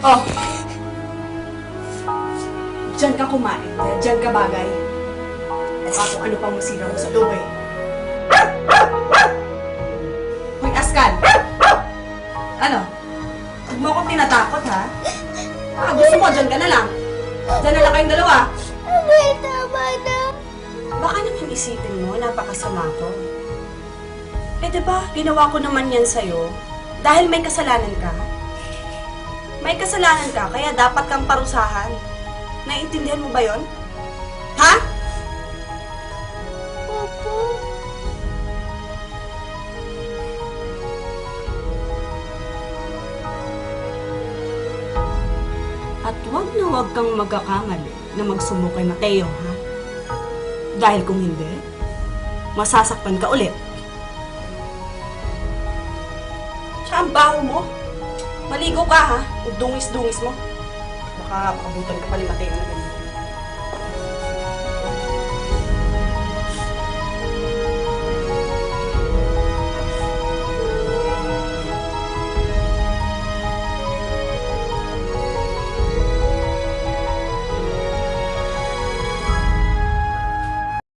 Oh! Diyan ka kumain, diyan ka bagay. Baka kung ano pang masira mo sa loob eh. Hoy, Askan! Ano? Huwag mo akong tinatakot, ha? Ah, gusto mo, dyan ka na lang. Dyan na lang kayong dalawa. Abay, tama na. Baka naman isipin mo, napakasama ko. Eh, di ba, ginawa ko naman yan sa'yo dahil may kasalanan ka. May kasalanan ka, kaya dapat kang parusahan. Naiintindihan mo ba yon? Ha? Opo. At huwag na huwag kang magkakamali na magsumo kay Mateo, ha? Dahil kung hindi, masasaktan ka ulit. Tsaka ang baho mo. Maligo ka, ha? Dungis-dungis mo. Baka makabutan ka pa ni Mateo.